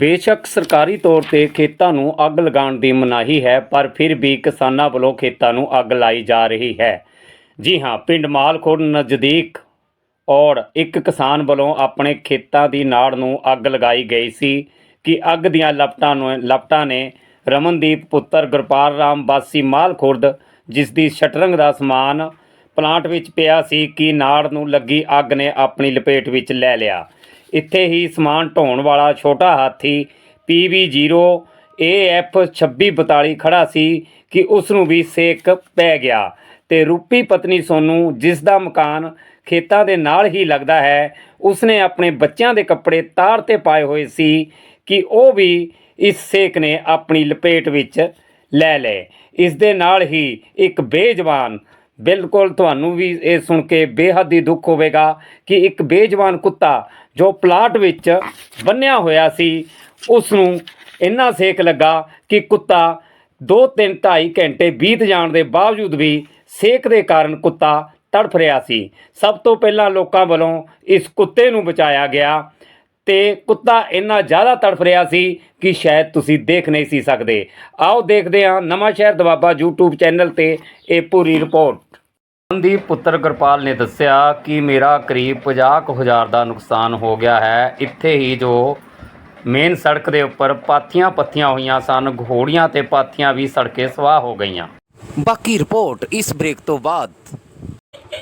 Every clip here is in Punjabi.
ਬੇਸ਼ੱਕ ਸਰਕਾਰੀ ਤੌਰ ਤੇ ਖੇਤਾਂ ਨੂੰ ਅੱਗ ਲਗਾਉਣ ਦੀ ਮਨਾਹੀ ਹੈ, ਪਰ ਫਿਰ ਵੀ ਕਿਸਾਨਾਂ ਵੱਲੋਂ ਖੇਤਾਂ ਨੂੰ ਅੱਗ ਲਾਈ ਜਾ ਰਹੀ ਹੈ। ਜੀ ਹਾਂ, ਪਿੰਡ ਮਾਲਖੋੜ ਨਜ਼ਦੀਕ ਔਰ ਇੱਕ ਕਿਸਾਨ ਵੱਲੋਂ ਆਪਣੇ ਖੇਤਾਂ ਦੀ ਨਾੜ ਨੂੰ ਅੱਗ ਲਗਾਈ ਗਈ ਸੀ ਕਿ ਅੱਗ ਦੀਆਂ ਲਪਟਾਂ ਨੂੰ ਲਪਟਾਂ ਨੇ ਰਮਨਦੀਪ ਪੁੱਤਰ ਗੁਰਪਾਲ ਰਾਮ ਵਾਸੀ ਮਾਲਖੁਰਦ, ਜਿਸ ਦੀ ਸ਼ਟਰਿੰਗ ਦਾ ਸਮਾਨ ਪਲਾਂਟ ਵਿੱਚ ਪਿਆ ਸੀ, ਕਿ ਨਾੜ ਨੂੰ ਲੱਗੀ ਅੱਗ ਨੇ ਆਪਣੀ ਲਪੇਟ ਵਿੱਚ ਲੈ ਲਿਆ। ਇੱਥੇ ਹੀ ਸਮਾਨ ਢੋਣ ਵਾਲਾ ਛੋਟਾ ਹਾਥੀ PV0 AF 2642 ਖੜਾ ਸੀ ਕਿ ਉਸ ਨੂੰ ਵੀ ਸੇਕ ਪੈ ਗਿਆ ਤੇ ਰੂਪੀ ਪਤਨੀ ਸੋਨੂੰ, ਜਿਸ ਦਾ ਮਕਾਨ ਖੇਤਾਂ ਦੇ ਨਾਲ ਹੀ ਲੱਗਦਾ ਹੈ, ਉਸਨੇ ਆਪਣੇ ਬੱਚਿਆਂ ਦੇ ਕੱਪੜੇ ਤਾਰ ਤੇ ਪਾਏ ਹੋਏ ਸੀ ਕਿ ਉਹ ਵੀ ਇਸ ਸੇਕ ਨੇ ਆਪਣੀ ਲਪੇਟ ਵਿੱਚ ਲੈ ਲਏ। ਇਸ ਦੇ ਨਾਲ ਹੀ ਇੱਕ ਬੇਜਵਾਨ, ਬਿਲਕੁਲ ਤੁਹਾਨੂੰ ਵੀ ਇਹ ਸੁਣ ਕੇ ਬੇਹੱਦ ਹੀ ਦੁੱਖ ਹੋਵੇਗਾ ਕਿ ਇੱਕ ਬੇਜਵਾਨ ਕੁੱਤਾ ਜੋ ਪਲਾਟ ਵਿੱਚ ਬੰਨਿਆ ਹੋਇਆ ਸੀ ਉਸ ਨੂੰ ਇੰਨਾ ਸੇਕ ਲੱਗਾ ਕਿ ਕੁੱਤਾ 2-3 2.5 ਘੰਟੇ ਬੀਤ ਜਾਣ ਦੇ ਬਾਵਜੂਦ ਵੀ ਸੇਕ ਦੇ ਕਾਰਨ ਕੁੱਤਾ ਤੜਫ ਰਿਹਾ ਸੀ। ਸਭ ਤੋਂ ਪਹਿਲਾਂ ਲੋਕਾਂ ਵੱਲੋਂ ਇਸ ਕੁੱਤੇ ਨੂੰ ਬਚਾਇਆ ਗਿਆ ਤੇ ਕੁੱਤਾ ਇੰਨਾ ਜ਼ਿਆਦਾ ਤੜਫ ਰਿਹਾ ਸੀ ਕਿ ਸ਼ਾਇਦ ਤੁਸੀਂ ਦੇਖ ਨਹੀਂ ਸੀ ਸਕਦੇ। ਆਓ ਦੇਖਦੇ ਹਾਂ ਨਵਾਂ ਸ਼ਹਿਰ ਦਵਾਬਾ YouTube ਚੈਨਲ ਤੇ ਇਹ ਪੂਰੀ ਰਿਪੋਰਟ। ਸੰਦੀਪ ਪੁੱਤਰ ਗੁਰਪਾਲ ਨੇ ਦੱਸਿਆ ਕਿ ਮੇਰਾ ਕਰੀਬ 50000 ਦਾ ਨੁਕਸਾਨ ਹੋ ਗਿਆ ਹੈ। ਇੱਥੇ ਹੀ ਜੋ ਮੇਨ ਸੜਕ ਦੇ ਉੱਪਰ ਪਾਥੀਆਂ ਪੱਥੀਆਂ ਹੋਈਆਂ ਸਨ, ਘੋੜੀਆਂ ਤੇ ਪਾਥੀਆਂ ਵੀ ਸੜਕੇ ਸਵਾਹ ਹੋ ਗਈਆਂ। ਬਾਕੀ ਰਿਪੋਰਟ ਇਸ ਬ੍ਰੇਕ ਤੋਂ ਬਾਅਦ।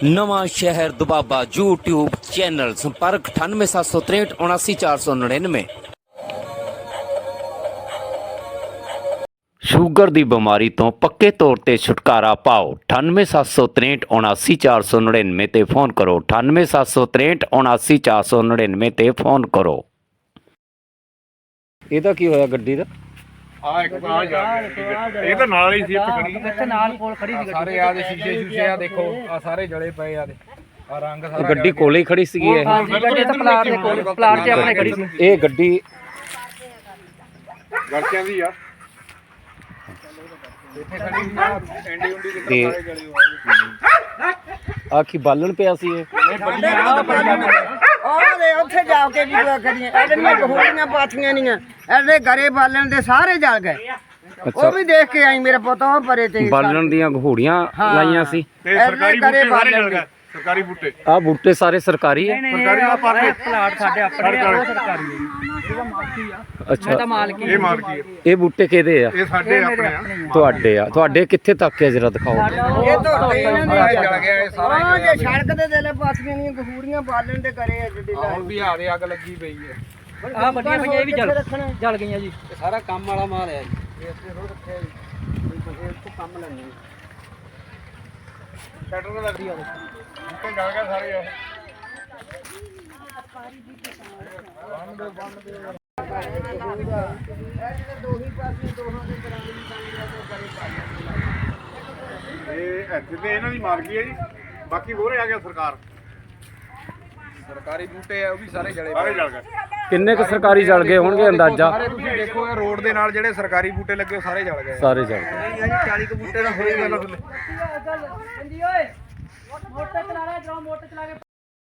ਨਵਾਂ ਸ਼ਹਿਰ ਦੁਬਾਬਾ YouTube ਚੈਨਲ ਸੰਪਰਕ 98763 ਸ਼ੂਗਰ ਦੀ ਬਿਮਾਰੀ ਤੋਂ ਪੱਕੇ ਤੌਰ ਤੇ ਛੁਟਕਾਰਾ ਪਾਓ। 98763 79499 ਤੇ ਫੋਨ ਕਰੋ। 98763 79499 ਤੇ ਫੋਨ ਕਰੋ। ਇਹਦਾ ਕੀ ਹੋਇਆ ਗੱਡੀ ਦਾ? ਆ ਇੱਕ ਆ ਜਾ ਗਿਆ ਇਹ ਤਾਂ ਨਾਲ ਹੀ ਸੀ ਇੱਥੇ ਖੜੀ ਇੱਥੇ ਨਾਲ ਕੋਲ ਖੜੀ ਸੀ ਸਾਰੇ ਆ ਦੇ ਸ਼ੀਸ਼ੇ ਸ਼ੂਸ਼ੇ ਆ ਦੇਖੋ ਆ ਸਾਰੇ ਜਲੇ ਪਏ ਆ ਦੇ ਆ ਰੰਗ ਸਾਰਾ ਗੱਡੀ ਕੋਲੇ ਹੀ ਖੜੀ ਸੀਗੀ ਇਹ? ਗੱਡੀ ਗੱਡੀ ਤਾਂ ਪਲਾਟ ਦੇ ਕੋਲ ਪਲਾਟ 'ਚ ਆਪਣੇ ਖੜੀ ਸੀ। ਇਹ ਗੱਡੀ ਗਲਤੀਆਂ ਦੀ ਆ ਇੱਥੇ ਖੜੀ ਸੀ ਆ ਐਂਡੀ ਉਂਡੀ ਦੇ ਤੇ ਆਖੀ ਬਾਲਣ ਪਿਆ ਸੀ ਇਹ। ਉਹਦੇ ਉੱਥੇ ਜਾ ਕੇ ਵੀ ਕਰੀਏ? ਐਡੀਆਂ ਹੋੜੀਆਂ ਪਾਥੀਆਂ ਨਹੀਂ ਐਡੇ ਗਰੇ ਬਾਲਣ ਦੇ ਸਾਰੇ ਜਲ ਗਏ। ਉਹ ਵੀ ਦੇਖ ਕੇ ਆਈ ਮੇਰੇ ਪੁੱਤ ਉਹ ਪਰੇ ਤੇ ਬਾਲਣ ਦੀਆਂ ਘੋੜੀਆਂ ਲਾਈਆਂ ਸੀ। ਤੇ ਸਰਕਾਰੀ ਗਰੇ ਬੂਟੇ ਸਾਰੇ ਬਾਲਣ ਜਲ ਗਏ ਸਰਕਾਰੀ ਬੂਟੇ। ਆਹ ਬੂਟੇ ਸਾਰੇ ਸਰਕਾਰੀ ਹੈ ਸਰਕਾਰੀ ਆ ਪਰ ਪਲਾਟ ਸਾਡੇ ਆਪਣੇ ਆ, ਉਹ ਸਰਕਾਰੀ ਹੈ ਅੱਛਾ। ਤਾਂ ਮਾਲਕੀ ਇਹ ਮਾਲਕੀ ਆ। ਇਹ ਬੂਟੇ ਕਿਹਦੇ ਆ? ਇਹ ਸਾਡੇ ਆਪਣੇ ਆ। ਤੁਹਾਡੇ ਆ। ਤੁਹਾਡੇ ਕਿੱਥੇ ਤੱਕ ਹੈ ਜਰਾ ਦਿਖਾਓ। ਇਹ ਤੋਂ ਇਹਨਾਂ ਨੇ ਜਲ ਗਿਆ ਇਹ ਸਾਰਾ ਉਹ ਜੇ ਸੜਕ ਦੇ ਦੇਲੇ ਪਾਥੀਆਂ ਦੀਆਂ ਗਹੂੜੀਆਂ ਬਾਲਣ ਦੇ ਕਰੇ ਐ ਜਿੱਡੀ ਹੁਣ ਵੀ ਆ ਦੇ ਅੱਗ ਲੱਗੀ ਪਈ ਹੈ ਆ ਵੱਡੀਆਂ ਪਈਆਂ ਇਹ ਵੀ ਜਲ ਜਲ ਗਈਆਂ ਜੀ। ਇਹ ਸਾਰਾ ਕੰਮ ਵਾਲਾ ਮਾਲ ਹੈ ਜੀ। ਸ਼ਟਰ ਤਾਂ ਲੱਗਦੀ ਆ। ਇੱਥੇ ਜਲ ਗਿਆ ਸਾਰੇ ਆ ਇਹ ਇੱਥੇ ਤੇ ਇਹਨਾਂ ਦੀ ਮਾਲਕੀ ਹੈ ਜੀ। ਬਾਕੀ ਹੋਰੇ ਆ ਗਿਆ ਸਰਕਾਰ। ਸਰਕਾਰੀ ਬੂਟੇ ਆ ਉਹ ਵੀ ਸਾਰੇ ਜਲੇ ਸਾਰੇ ਜਲ ਗਏ। ਕਿੰਨੇ ਕੁ ਸਰਕਾਰੀ ਜਲ ਗਏ ਹੋਣਗੇ ਅੰਦਾਜ਼ਾ? ਸਾਰੇ ਤੁਸੀਂ ਦੇਖੋ ਇਹ ਰੋਡ ਦੇ ਨਾਲ ਜਿਹੜੇ ਸਰਕਾਰੀ ਬੂਟੇ ਲੱਗੇ ਉਹ ਸਾਰੇ ਜਲ ਗਏ। ਸਾਰੇ ਜਲ ਗਏ। ਨਹੀਂ ਜੀ 40 ਕੁ ਬੂਟੇ ਦਾ ਹੋਏ ਗੱਲ ਥੱਲੇ।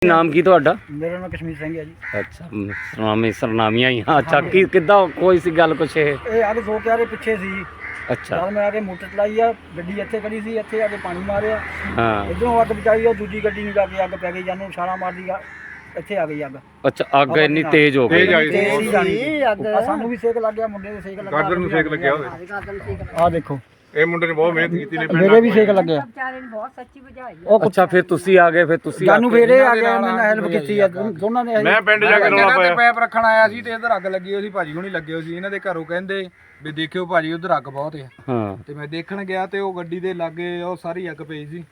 ਨਾਮ ਕੀ ਤੁਹਾਡਾ? ਮੇਰਾ ਨਾਮ ਕਸ਼ਮੀਰ ਸਿੰਘ ਹੈ ਜੀ। ਅੱਛਾ ਸਰਨਾਮੀ ਸਰਨਾਮੀਆਂ ਹੀ ਹਾਂ ਅੱਛਾ ਕੀ ਕਿੱਦਾਂ ਕੋਈ ਸੀ ਗੱਲ ਕੁਛ ਇਹ? ਇਹ ਆ ਕੇ ਦੋ ਕਿਆਰੇ ਪਿੱਛੇ ਸੀ। ਅੱਛਾ। ਜਦ ਮੈਂ ਆ ਕੇ ਮੋਟਰ ਚਲਾਈ ਆ ਗੱਡੀ ਇੱਥੇ ਖੜੀ ਸੀ ਇੱਥੇ ਆ ਕੇ ਪਾਣੀ ਮਾਰਿਆ। ਹਾਂ। ਇਧਰੋਂ ਅੱਗ ਬਚਾਈ ਉਹ ਦੂਜੀ ਗੱਡੀ ਨੂੰ ਜਾ ਕੇ ਅੱਗ ਪੈ ਗਈ ਜਾਨੂੰ ਛਾਲਾ ਮਾਰਦੀ ਆ ਇੱਥੇ ਆ ਗਈ ਅੱਗ। ਅੱਛਾ ਅੱਗ ਇੰਨੀ ਤੇਜ਼ ਹੋ ਤੇਜ਼ ਗਈ ਆਈ ਤੇਜ਼ ਸੀ ਜਾਣੀ ਅੱਗ। ਆ ਸਾਨੂੰ ਵੀ ਸੇਕ ਲੱਗ ਗਿਆ ਮੁੰਡੇ ਦੇ ਸੇਕ ਲੱਗਾ। ਗਾਰਡਨ ਨੂੰ ਸੇਕ ਲੱਗਿਆ ਹੋਵੇ। ਆ ਦੇਖੋ। ਇਹ ਮੁੰਡੇ ਨੇ ਬਹੁਤ ਮਿਹਨਤ ਕੀਤੀ ਨੇ ਮੇਰੇ ਵੀ ਸੇਕ ਲੱਗਿਆ ਉਹ ਅੱਛਾ ਫਿਰ ਤੁਸੀਂ ਆ ਗਏ ਫਿਰ ਤੁਸੀਂ ਆ ਜਾਨੂੰ ਫੇਰੇ ਆ ਗਿਆ ਮੈਨੂੰ ਹੈਲਪ ਕੀਤੀ ਆ ਦੋਨਾਂ ਨੇ ਮੈਂ ਪਿੰਡ ਜਾ ਕੇ ਰੌਲਾ ਪਾਇਆ। ਪੈਪ ਰੱਖਣ ਆਇਆ ਸੀ ਤੇ ਇਧਰ ਅੱਗ ਲੱਗੀ ਹੋਈ ਸੀ ਭਾਜੀ ਹੁਣੀ ਲੱਗੇ ਹੋਏ ਸੀ। ਇਹਨਾਂ ਦੇ ਘਰੋਂ ਕਹਿੰਦੇ ਵੀ ਦੇਖਿਓ ਭਾਜੀ ਉਧਰ ਅੱਗ ਬਹੁਤ ਹੈ ਹਾਂ। ਤੇ ਮੈਂ ਦੇਖਣ ਗਿਆ ਤੇ ਉਹ ਗੱਡੀ ਦੇ ਲਾਗੇ ਉਹ ਸਾਰੀ ਅੱਗ ਪਈ ਸੀ।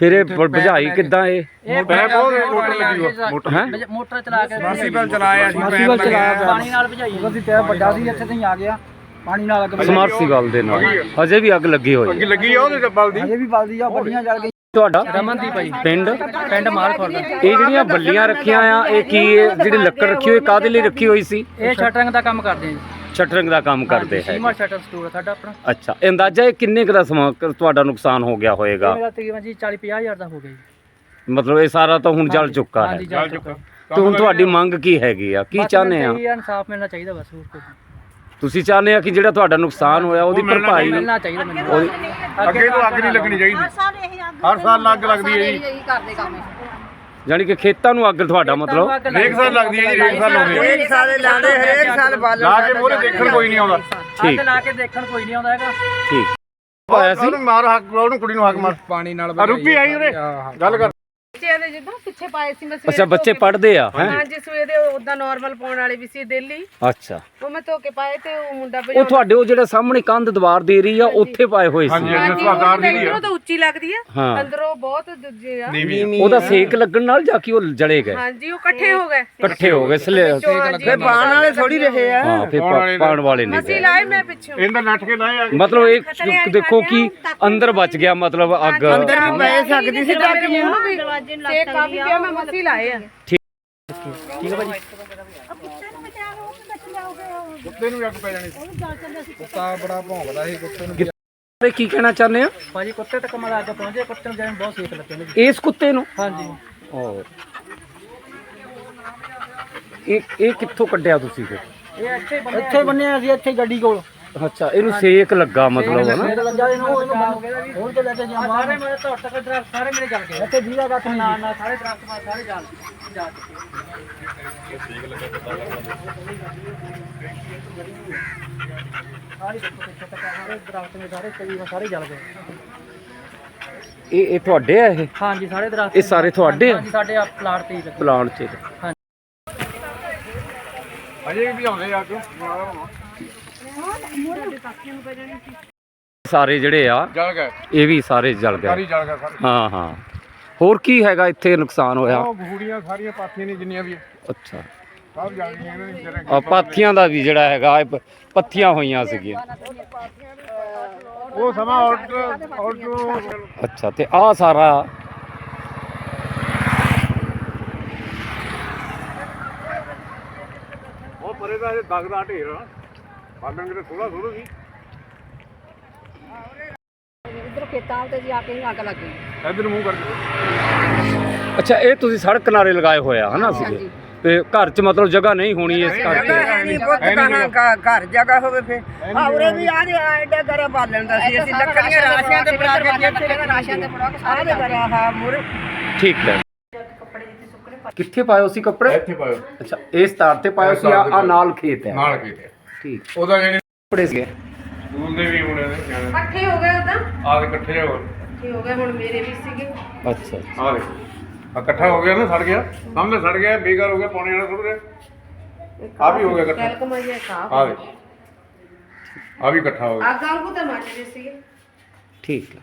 ਫਿਰ ਇਹ ਬ- ਬੁਝਾਈ ਕਿੱਦਾਂ ਇਹ? ਪੈਪ ਉਹ ਮੋਟਰ ਲੱਗੀ ਹੋਈ ਮੋਟਰ ਹੈ? ਮੋਟਰ ਚਲਾ ਕੇ ਮਰਸੀਬਲ ਚਲਾਇਆ ਸੀ ਪੈਪ ਚਲਾਇਆ ਪਾਣੀ ਨਾਲ ਭਜਾਈ ਉਹਦੀ ਟਾਇਰ ਵੱਡਾ ਸੀ ਇੱਥੇ ਤਾਈਂ ਆ ਗਿਆ ਪਾਣੀ ਨਾਲ ਅੱਗ ਸਮਰਸੀਬਲ ਦੇ ਨਾਲ। ਅਜੇ ਵੀ ਅੱਗ ਲੱਗੀ ਹੋਈ ਅੱਗ ਹੈ ਲੱਗੀ ਆ ਉਹਦੇ ਡੱਬਲ ਦੀ ਅਜੇ ਵੀ ਬਲਦੀ ਆ ਵੱਡੀਆਂ ਜਲ ਗਈਆਂ। ਤੁਹਾਡਾ? ਰਮਨਦੀਪ ਭਾਈ ਪਿੰਡ? ਪਿੰਡ ਮਾਲਖੁਰ ਦਾ। ਇਹ ਜਿਹੜੀਆਂ ਬੱਲੀਆਂ ਰੱਖੀਆਂ ਆ ਇਹ ਕੀ ਇਹ ਜਿਹੜੀ ਲੱਕੜ ਰੱਖੀ ਹੋਈ ਕਾਦੇ ਲਈ ਰੱਖੀ ਹੋਈ ਸੀ? ਇਹ ਸ਼ਟਰਿੰਗ ਦਾ ਕੰਮ ਕਰਦੇ ਆ ਜੀ। ਸ਼ਟਰਿੰਗ ਦਾ ਕੰਮ ਕਰਦੇ ਹੈ ਸੀਮਾ ਸ਼ਟਰ ਸਟੋਰ ਸਾਡਾ ਆਪਣਾ। ਅੱਛਾ ਇਹ ਅੰਦਾਜ਼ਾ ਇਹ ਕਿੰਨੇ ਕੁ ਦਾ ਸਮਾਂ ਤੁਹਾਡਾ ਨੁਕਸਾਨ ਹੋ ਗਿਆ ਇਹ ਹੋਏਗਾ ਮੇਰਾ ਤਕਰੀਬਨ ਜੀ 40 50 ਹਜ਼ਾਰ ਦਾ ਹੋ ਗਿਆ ਜੀ। ਮਤਲਬ ਇਹ ਸਾਰਾ ਤਾਂ ਹੁਣ ਜਲ ਚੁੱਕਾ ਹੈ। ਹਾਂਜੀ ਜਲ ਚੁੱਕਾ। ਤੇ ਹੁਣ ਤੁਹਾਡੀ ਮੰਗ ਕੀ ਹੈਗੀ ਆ? ਕੀ ਚਾਹੁੰਦੇ ਆ? ਇਹ ਇਨਸਾਫ ਮਿਲਣਾ ਚਾਹੀਦਾ ਬਸ ਹੋਰ ਕੁਝ ਨਹੀਂ। ਤੁਸੀਂ ਚਾਹੁੰਦੇ ਆ ਕਿ ਜਿਹੜਾ ਤੁਹਾਡਾ ਨੁਕਸਾਨ ਹੋਇਆ ਉਹਦੀ ਭਰਪਾਈ ਮਿਲਣਾ ਚਾਹੀਦਾ ਮੈਨੂੰ। ਉਹਦੀ ਅੱਗੇ ਤੋਂ ਅੱਗ ਨਹੀਂ ਲੱਗਣੀ ਚਾਹੀਦੀ। ਹਰ ਸਾਲ ਅੱਗ ਲੱਗਦੀ ਹੈ। ਜੀ। ਯਾਨੀ ਕਿ ਖੇਤਾਂ ਨੂੰ ਅੱਗ ਤੁਹਾਡਾ ਮਤਲਬ? ਹਰੇਕ ਸਾਲ ਲੱਗਦੀ ਹੈ ਜੀ ਹਰੇਕ ਸਾਲ ਲਾਉਂਦੇ। ਹਰੇਕ ਸਾਲ ਲਾਉਂਦੇ ਹਰੇਕ ਸਾਲ ਬਾਲਣ ਲਾ ਕੇ ਮੋਰੇ ਦੇਖਣ ਕੋਈ ਨਹੀਂ ਆਉਂਦਾ। ਠੀਕ। ਅੱਗ ਲਾ ਕੇ ਦੇਖਣ ਕੋਈ ਨਹੀਂ ਆਉਂਦਾ ਹੈਗਾ। ਠੀਕ। ਪਾਇਆ ਸੀ? ਉਹਨੂੰ ਮਾਰ ਹੱਕ ਉਹਨੂੰ ਕੁੜੀ ਨੂੰ ਹੱਕ ਮਾਰ। ਪਾਣੀ ਨਾਲ ਰੁਪੀ ਆਈ ਉਰੇ ਗੱਲ ਕਰ। ਬੱਚਿਆਂ ਦੇ ਜਿੱਦਾਂ ਪਿੱਛੇ ਪਾਏ ਸੀ ਮੈਂ ਸਵੇਰੇ ਅੱਛਾ ਬੱਚੇ ਪੜ੍ਹਦੇ ਆ ਹੈ? ਹਾਂਜੀ ਸਵੇਰੇ ਉਦਾਂ ਨਾਰਮਲ ਪਾਉਣ ਵਾਲੇ ਵੀ ਸੀ ਦਿੱਲੀ ਅੱਛਾ। ਉਹ ਮੈਂ ਧੋ ਕੇ ਪਾਏ ਤੇ ਉਹ ਮੁੰਡਾ ਉਹ ਤੁਹਾਡੇ ਉਹ ਜਿਹੜਾ ਸਾਹਮਣੇ ਕੰਧ ਦੀਵਾਰ ਦੇ ਰਹੀ ਆ ਉੱਥੇ ਪਾਏ ਹੋਏ ਸੀ। ਹਾਂਜੀ ਉਹ ਅੰਦਰੋਂ ਤਾਂ ਉੱਚੀ ਲੱਗਦੀ ਆ। ਹਾਂ। ਅੰਦਰੋਂ ਬਹੁਤ ਦੂਜੇ ਆ। ਉਹਦਾ ਸੇਕ ਲੱਗਣ ਨਾਲ ਜਾ ਕੇ ਉਹ ਜਲੇ ਗਏ। ਹਾਂਜੀ ਉਹ ਇਕੱਠੇ ਹੋ ਗਏ। ਇਕੱਠੇ ਹੋ ਗਏ ਸਲੇ ਫੇ ਪਾਣ ਵਾਲੇ ਥੋੜੀ ਰਹੇ ਆ। ਹਾਂ ਫਿਰ ਪਾ- ਪਾਉਣ ਵਾਲੇ ਨਹੀਂ ਅਸੀਂ ਗਏ ਲਾਏ ਮੈਂ ਪਿੱਛੇ। ਇਹਦਾ ਨੱਠ ਕੇ ਲਾਏ ਆ। ਮਤਲਬ ਇਹ ਦੇਖੋ ਕਿ ਅੰਦਰ ਬਚ ਗਿਆ ਮਤਲਬ ਅੱਗ। ਅੰਦਰ ਵੀ ਪੈ ਸਕਦੀ ਸੀ ਤਾਂ ਕਿ। ਉਹਨੂੰ ਵੀ ਤੇ ਕਾਫੀ ਪਿਆ ਮੈਂ ਮਸੀ ਲਾਏ ਆ। ਕੁੱਤੇ ਨੂੰ ਵੀ ਅੱਗ ਪੈ ਜਾਣੀ ਸੀ। ਕੁੱਤਾ ਬੜਾ ਭੌਂਕਦਾ ਸੀ ਕੁੱਤੇ ਨੂੰ ਤੇ ਕੀ ਕਹਿਣਾ ਚਾਹੁੰਦੇ ਆ ਭਾਜੀ ਕੁੱਤੇ ਤੱਕ ਮਲਾ ਕੇ ਪਹੁੰਚੇ ਕੁੱਤੇ ਨੂੰ ਜਾਣ ਬਹੁਤ ਸੇਕ ਲੱਗੇ ਨੇ ਇਸ ਕੁੱਤੇ ਨੂੰ? ਹਾਂਜੀ। ਇਹ ਇਹ ਕਿੱਥੋਂ ਕੱਢਿਆ ਤੁਸੀਂ ਫਿਰ? ਇਹ ਇੱਥੇ ਬੰਨੇ ਇੱਥੇ ਬੰਨੇ ਅਸੀਂ ਇੱਥੇ ਗੱਡੀ ਕੋਲ। ਅੱਛਾ ਇਹਨੂੰ ਸੇਕ ਲੱਗਾ ਮਤਲਬ ਹੈ ਨਾ ਇਹ ਲੱਗਾ ਇਹਨੂੰ ਇਹਨੂੰ ਹੋਰ ਤੇ ਲੈ ਕੇ ਜਾ ਸਾਰੇ ਮੇਰੇ ਤੋਂ ਤੱਕ ਦਰਖਤ ਸਾਰੇ ਮੇਰੇ ਜਲ ਗਏ। ਇੱਥੇ ਜੀਰਾ ਕੱਖ ਨਹੀਂ ਨਾ ਨਾ ਸਾਰੇ ਦਰਖਤ ਮਾਰ ਸਾਰੇ ਜਲ ਜਾ ਸਾਰੇ ਦੇਖੋ ਪਿੱਛੇ ਤੱਕ ਸਾਰੇ ਦਰਖਤ ਨੇ ਸਾਰੇ ਕਈ ਸਾਰੇ ਜਲ ਗਏ ਇਹ ਇਹ ਤੁਹਾਡੇ ਆ ਇਹ? ਹਾਂਜੀ ਸਾਰੇ ਦਰਖਤ ਇਹ ਸਾਰੇ ਤੁਹਾਡੇ ਆ? ਹਾਂਜੀ ਸਾਡੇ ਆ ਪਲਾਟ ਤੇ ਹੀ ਲੱਗੇ। ਪਲਾਂਟ 'ਚ ਅਜੇ ਵੀ ਆਉਂਦੇ ਆ ਕੇ ਸਾਰੇ ਜਿਹੜੇ ਆ ਜਲ ਗਏ। ਇਹ ਵੀ ਸਾਰੇ ਜਲ ਗਏ। ਸਾਰੀ ਜਲ ਗਏ ਸਾਰੇ। ਹਾਂ ਹਾਂ। ਹੋਰ ਕੀ ਹੈਗਾ ਇੱਥੇ ਨੁਕਸਾਨ ਹੋਇਆ? ਉਹ ਬੂੜੀਆਂ ਸਾਰੀਆਂ ਪਾਥੀਆਂ ਨੇ ਜਿੰਨੀਆਂ ਵੀ ਅੱਛਾ। ਸਭ ਜਲ ਗਈਆਂ ਇਹਨਾਂ ਦੀ ਵਿਚਾਰੇ ਆ ਪਾਥੀਆਂ ਦਾ ਵੀ ਜਿਹੜਾ ਹੈਗਾ ਇਹ ਪ- ਪੱਥੀਆਂ ਹੋਈਆਂ ਸੀਗੀਆਂ। ਉਹ ਸਮਾਂ ਆਰਡਰ ਆਰਡਰ ਅੱਛਾ ਤੇ ਆ ਸਾਰਾ ਉਹ ਪਰੇ ਦਾ ਇਹ ਦਗ ਦਾ ਢੇਰ ਆ। ਬਾਲਣ ਕਿਤੇ ਥੋੜਾ ਥੋੜਾ ਸੀ। ਇਧਰ ਖੇਤਾਂ ਤੇ ਜਾ ਕੇ ਅੱਗ ਲੱਗ ਗਈ। ਇਧਰ ਮੂੰਹ ਕਰਕੇ ਅੱਛਾ ਇਹ ਤੁਸੀਂ ਸੜਕ ਕਿਨਾਰੇ ਲਗਾਏ ਹੋਇਆ ਹਨਾ ਸੀਗੇ? ਤੇ ਘਰ 'ਚ ਮਤਲਬ ਜਗ੍ਹਾ ਨਹੀਂ ਹੋਣੀ ਇਸ ਕਰਕੇ। ਜਗ੍ਹਾ ਹੈ ਨਹੀਂ ਪੁੱਤ ਕਹਾਂ ਘ- ਘਰ ਜਗ੍ਹਾ ਹੋਵੇ ਫੇ ਆ ਉਰੇ ਵੀ ਆ ਦੇ ਐਡਾ ਗਰਾ ਬਾਲਣ ਦਾ ਸੀ ਅਸੀਂ ਲੱਕੜੀਆਂ ਰਾਸ਼ੀਆਂ ਤੇ ਬਣਾ ਕੇ ਇੱਥੇ ਰਾਸ਼ੀਆਂ ਤੇ ਬਣਾ ਕੇ ਸਾਰੇ ਗਰਾ ਹਾਂ ਮੁਰ। ਠੀਕ ਹੈ। ਕਿੱਥੇ ਪਾਇਓ ਸੀ ਕੱਪੜੇ? ਇੱਥੇ ਪਾਇਓ। ਅੱਛਾ ਇਸ ਤਾਰ ਤੇ ਪਾਇਓ ਸੀ ਆ ਨਾਲ ਖੇਤ ਹੈ। ਨਾਲ ਕੀਤੇ ਠੀਕ। ਉਹਦਾ ਜਿਹੜੇ ਕੱਪੜੇ ਸੀਗੇ। ਸਕੂਲ ਦੇ ਵੀ ਹੋਣੇ ਨੇ ਨਿਆਣੇ। ਇਕੱਠੇ ਹੋ ਗਏ ਉਦਾਂ? ਆਹ ਦੇ ਇਕੱਠੇ ਹੋ ਇਕੱਠੇ ਹੋ ਗਏ ਹੁਣ ਮੇਰੇ ਵੀ ਸੀਗੇ। ਅੱਛਾ ਆਹ ਦੇ ਆ ਇਕੱਠਾ ਹੋ ਗਿਆ ਨਾ ਸੜ ਗਿਆ। ਸਾਹਮਣੇ ਸੜ ਗਿਆ ਬੇਕਾਰ ਹੋ ਗਿਆ ਪਾਣੀ ਵਾਲਾ ਥੋੜਾ ਜਿਹਾ। ਆ ਵੀ ਹੋ ਗਿਆ ਇਕੱਠਾ। ਸਾਫ਼ ਆ ਦੇ ਆ ਵੀ ਇਕੱਠਾ ਹੋ ਗਿਆ। ਅੱਗ ਵਾਂਗੂ ਤਾਂ ਮੱਚ ਗਏ ਸੀਗੇ। ਠੀਕ ਹੈ